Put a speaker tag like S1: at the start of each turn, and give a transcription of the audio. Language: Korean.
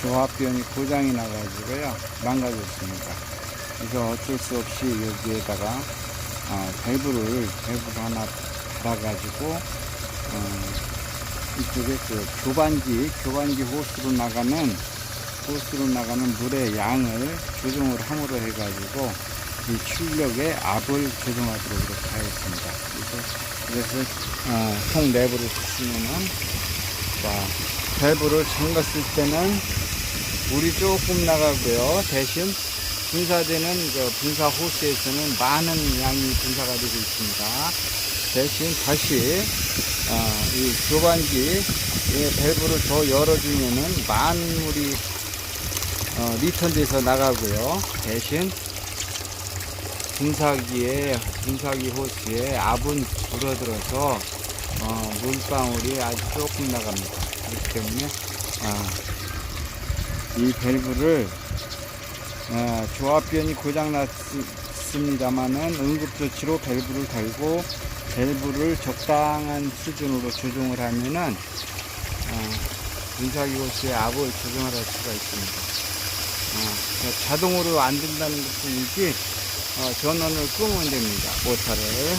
S1: 조합변이 고장이 나가지고요. 망가졌습니다. 그래서 어쩔 수 없이 여기에다가 어, 밸브를 밸브 하나 달아가지고 어, 이쪽에 그 교반기 교반기 호스로 나가는 호스로 나가는 물의 양을 조정을 함으로 해가지고 이 출력의 압을 조정하도록 이렇게 하였습니다. 그래서 그래서 어, 통 내부를 보시면은 자 밸브를 잠갔을 때는 물이 조금 나가고요. 대신 분사되는 그 분사 호스에서는 많은 양이 분사가 되고 있습니다. 대신 다시 어, 이 교반기 이 밸브를 더 열어주면은 많은 물이 어, 리턴돼서 나가고요. 대신 분사기에 분사기 호스에 압은 줄어들어서 어, 물방울이 아주 조금 나갑니다. 그렇기 때문에 아, 이 밸브를 어, 조합변이 고장났습니다만은 응급조치로 밸브를 달고 밸브를 적당한 수준으로 조정을 하면은 어, 분사기 호스의 압을 조정할 수가 있습니다. 어, 자동으로 안 된다는 것뿐이지 어, 전원을 끄면 됩니다. 모터를